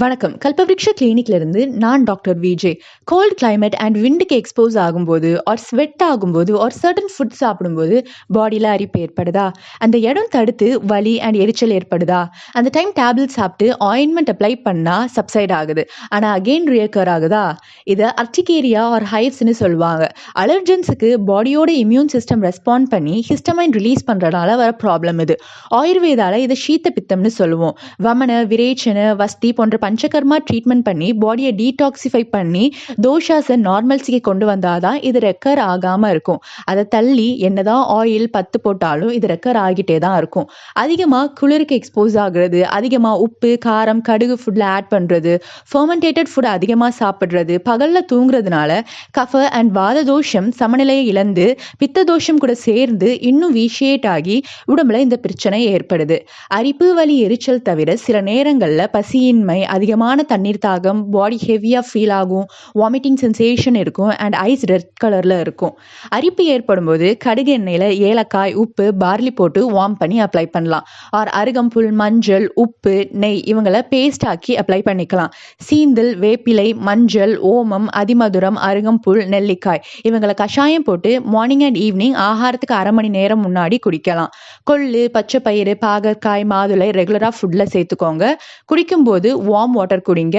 வணக்கம். கல்பவ்ருக்ஷ கிளினிக்ல இருந்து நான் doctor Viji. Cold climate and விண்டுக்கு expose ஆகும்போது ஆர் ஸ்வெட் ஆகும்போது ஆர் சர்டன் ஃபுட் சாப்பிடும்போது பாடியில் அரிப்பு ஏற்படுதா? அந்த இடம் தடுத்து வலி அண்ட் எரிச்சல் ஏற்படுதா? அந்த டைம் டேப்லெட் சாப்பிட்டு ஆயின்மெண்ட் அப்ளை பண்ணால் சப்சைட் ஆகுது. ஆனால் அகெயின் ரியக்கர் ஆகுதா? இதை அர்டிகேரியா ஆர் ஹைவ்ஸ்னு சொல்லுவாங்க. அலர்ஜென்ஸுக்கு பாடியோட இம்யூன் சிஸ்டம் ரெஸ்பாண்ட் பண்ணி ஹிஸ்டமைன் ரிலீஸ் பண்ணுறனால வர ப்ராப்ளம் இது. ஆயுர்வேதாவில் இதை சீத்த பித்தம்னு சொல்லுவோம். வமன விரேச்சனை வஸ்தி போன்ற பஞ்சகர்மா ட்ரீட்மெண்ட் பண்ணி பாடியை டீடாக்சிஃபை பண்ணி தோஷாஸை நார்மல்ஸிக்கு கொண்டு வந்தால் தான் இது ரெக்கர் ஆகாமல் இருக்கும். அதை தள்ளி என்னதான் ஆயில் பத்து போட்டாலும் இது ரெக்கர் ஆகிட்டே தான் இருக்கும். அதிகமாக குளிருக்கு எக்ஸ்போஸ் ஆகுறது அதிகமாக உப்பு காரம் கடுகு ஃபுட்டில் ஆட் பண்ணுறது ஃபர்மெண்டேட்டட் ஃபுட் அதிகமாக சாப்பிட்றது பகலில் தூங்குறதுனால கஃப அண்ட் வாத தோஷம் சமநிலையை இழந்து பித்த தோஷம் கூட சேர்ந்து இன்னும் வீஷியேட் ஆகி உடம்புல இந்த பிரச்சனை ஏற்படுது. அரிப்பு வலி எரிச்சல் தவிர சில நேரங்களில் பசியின்மை அதிகமான தண்ணீர் தாகம் பாடி ஹெவியாக ஃபீல் ஆகும் வாமிட்டிங் சென்சேஷன் இருக்கும் அண்ட் ஐஸ் ரெட் கலரில் இருக்கும். அரிப்பு ஏற்படும் போது கடுகு எண்ணெயில் ஏலக்காய் உப்பு பார்லி போட்டு வார்ம் பண்ணி அப்ளை பண்ணலாம். ஆர் அருகம்புல் மஞ்சள் உப்பு நெய் இவங்களை பேஸ்ட் ஆக்கி அப்ளை பண்ணிக்கலாம். சீந்தில் வேப்பிலை மஞ்சள் ஓமம் அதிமதுரம் அருகம்புல் நெல்லிக்காய் இவங்களை கஷாயம் போட்டு மார்னிங் அண்ட் ஈவினிங் ஆகாரத்துக்கு அரை மணி நேரம் முன்னாடி குடிக்கலாம். கொள்ளு பச்சை பயிறு பாகற்காய் மாதுளை ரெகுலராக ஃபுட்டில் சேர்த்துக்கோங்க. குடிக்கும்போது வார்ம் வாட்டர் குடிங்க.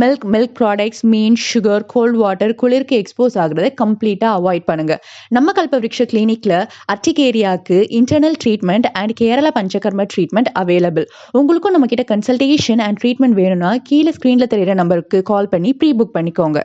மில்க் மில்க் ப்ராடக்ட்ஸ் மீன் சுகர் கோல்ட் வாட்டர் குளிருக்கு எக்ஸ்போஸ் ஆகிறத கம்ப்ளீட்டாக அவாய்ட் பண்ணுங்க. நம்ம கல்பவ்ருக்ஷ கிளினிக்கில் அர்டிகேரியாவுக்கு internal treatment and Kerala panchakarma treatment available உங்களுக்கும் நம்மக்கிட்ட கன்சல்டேஷன் அண்ட் ட்ரீட்மெண்ட் வேணும்னா கீழே ஸ்க்ரீனில் தெரியிற நம்பருக்கு கால் பண்ணி ப்ரீ புக் பண்ணிக்கோங்க.